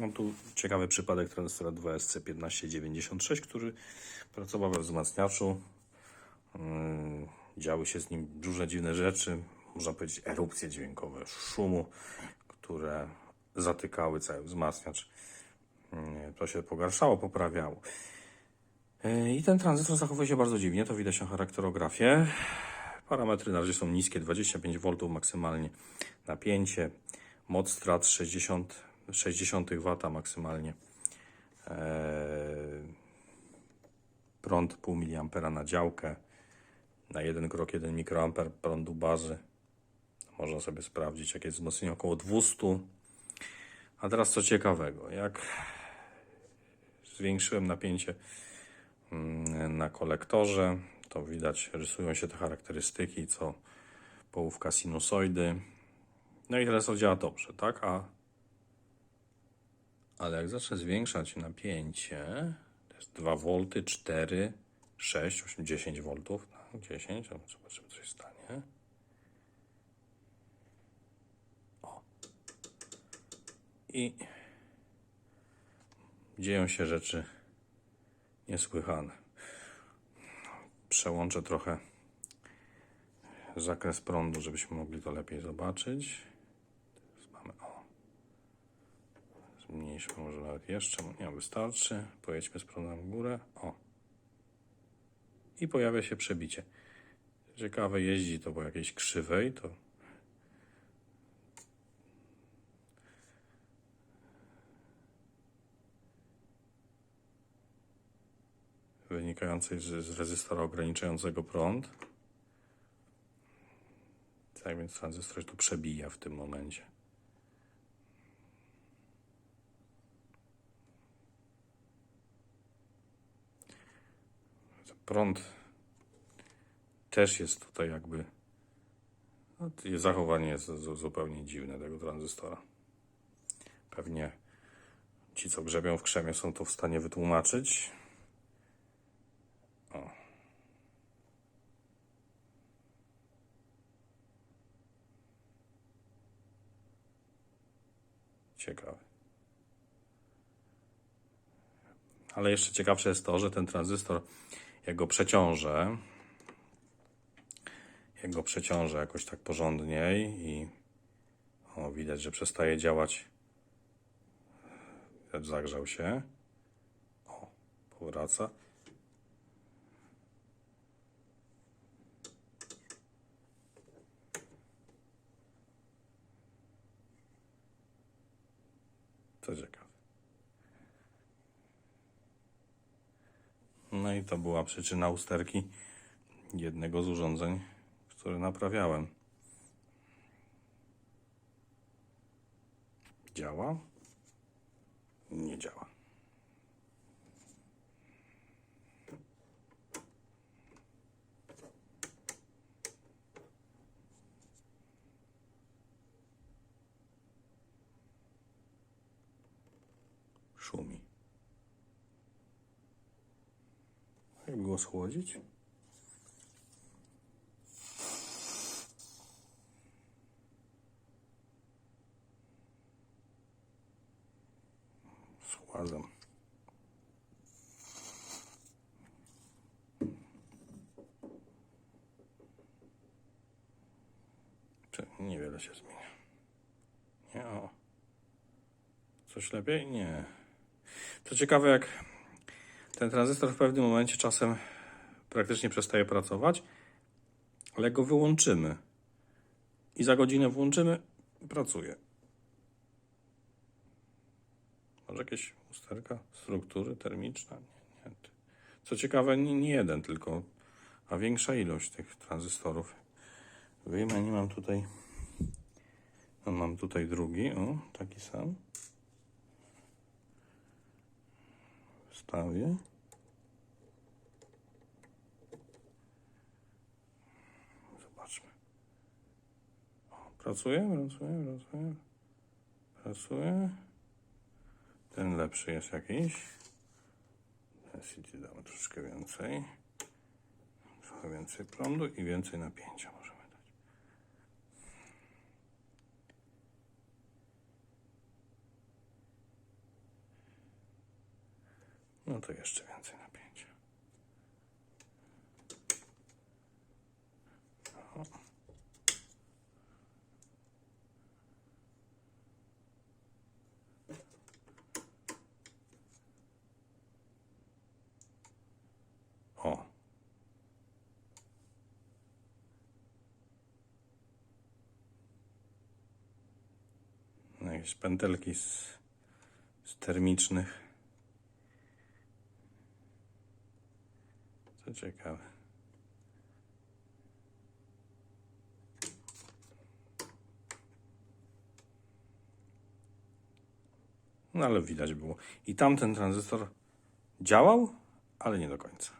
Mam tu ciekawy przypadek tranzystora 2SC1596, który pracował we wzmacniaczu. Yy, Działy się z nim różne dziwne rzeczy, można powiedzieć erupcje dźwiękowe szumu, które zatykały cały wzmacniacz. Yy, To się pogarszało, poprawiało. Yy, I ten tranzystor zachowuje się bardzo dziwnie, to widać na charakterografie. Parametry na razie są niskie, 25 V maksymalnie napięcie, moc strat 60, 60 W maksymalnie. Eee, prąd pół mA na działkę, na jeden krok 1 mikroamper prądu bazy. Można sobie sprawdzić, jakie jest wzmocnienie około 200. A teraz co ciekawego, jak zwiększyłem napięcie mm, na kolektorze, to widać, rysują się te charakterystyki, co połówka sinusoidy. No i teraz to działa dobrze, tak? A, ale jak zacznę zwiększać napięcie, to jest 2 V, 4, 6, 8, 10 V, no, 10, a zobaczymy, co się stanie. O. I dzieją się rzeczy niesłychane. Przełączę trochę zakres prądu, żebyśmy mogli to lepiej zobaczyć. Teraz mamy o. Zmniejszmy może nawet jeszcze. Nie, wystarczy. Pojedźmy z prądem w górę. O. I pojawia się przebicie. Ciekawe, jeździ to po jakiejś krzywej, to wynikającej z, rezystora ograniczającego prąd. Tak więc tranzystor tu przebija w tym momencie. Prąd też jest tutaj jakby. No, zachowanie jest zu- zupełnie dziwne tego tranzystora. Pewnie ci, co grzebią w krzemie, są to w stanie wytłumaczyć. Ciekawe. Ale jeszcze ciekawsze jest to, że ten tranzystor, jak go przeciążę, jak go przeciążę jakoś tak porządniej i o, widać, że przestaje działać. Zagrzał się. O, powraca. To ciekawe. No i to była przyczyna usterki jednego z urządzeń, które naprawiałem. Działa? Nie działa. Szumi. Jak go schłodzić? Schładzam. Czy niewiele się zmienia? Nie, o. Coś lepiej? Nie. Co ciekawe, jak ten tranzystor w pewnym momencie czasem praktycznie przestaje pracować, ale go wyłączymy i za godzinę włączymy, pracuje. Może jakieś usterka struktury termiczna? Nie, nie. Co ciekawe, nie, nie jeden, tylko a większa ilość tych tranzystorów. Wyjmę, nie mam tutaj. No, mam tutaj drugi, o, taki sam. Wstawię. Zobaczmy. O, pracuje, pracuje, pracuje. Pracuje. Ten lepszy jest jakiś. CD damy troszeczkę więcej. Trochę więcej prądu i więcej napięcia możemy dać. No to jeszcze więcej napięcia. O. O. No, Jakieś pętelki z, z termicznych. Co ciekawe. No ale widać było. I tamten tranzystor działał, ale nie do końca.